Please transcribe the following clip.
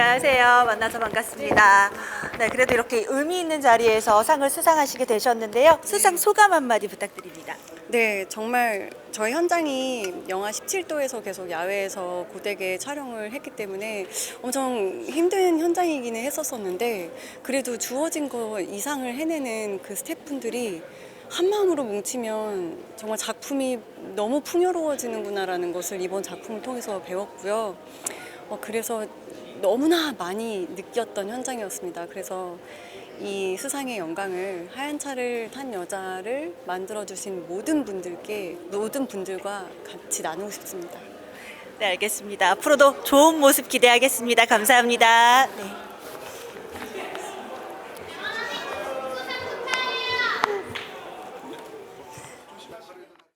안녕하세요. 만나서 반갑습니다. 네, 그래도 이렇게 의미 있는 자리에서 상을 수상하시게 되셨는데요. 수상 소감 한마디 부탁드립니다. 네, 정말 저희 현장이 영하 17도에서 계속 야외에서 고되게 촬영을 했기 때문에 엄청 힘든 현장이기는 했었었는데 그래도 주어진 거 이상을 해내는 그 스태프분들이 한 마음으로 뭉치면 정말 작품이 너무 풍요로워지는구나라는 것을 이번 작품을 통해서 배웠고요. 어, 그래서 너무나 많이 느꼈던 현장이었습니다. 그래서 이 수상의 영광을 하얀 차를 탄 여자를 만들어 주신 모든 분들께 모든 분들과 같이 나누고 싶습니다. 네, 알겠습니다. 앞으로도 좋은 모습 기대하겠습니다. 감사합니다. 네.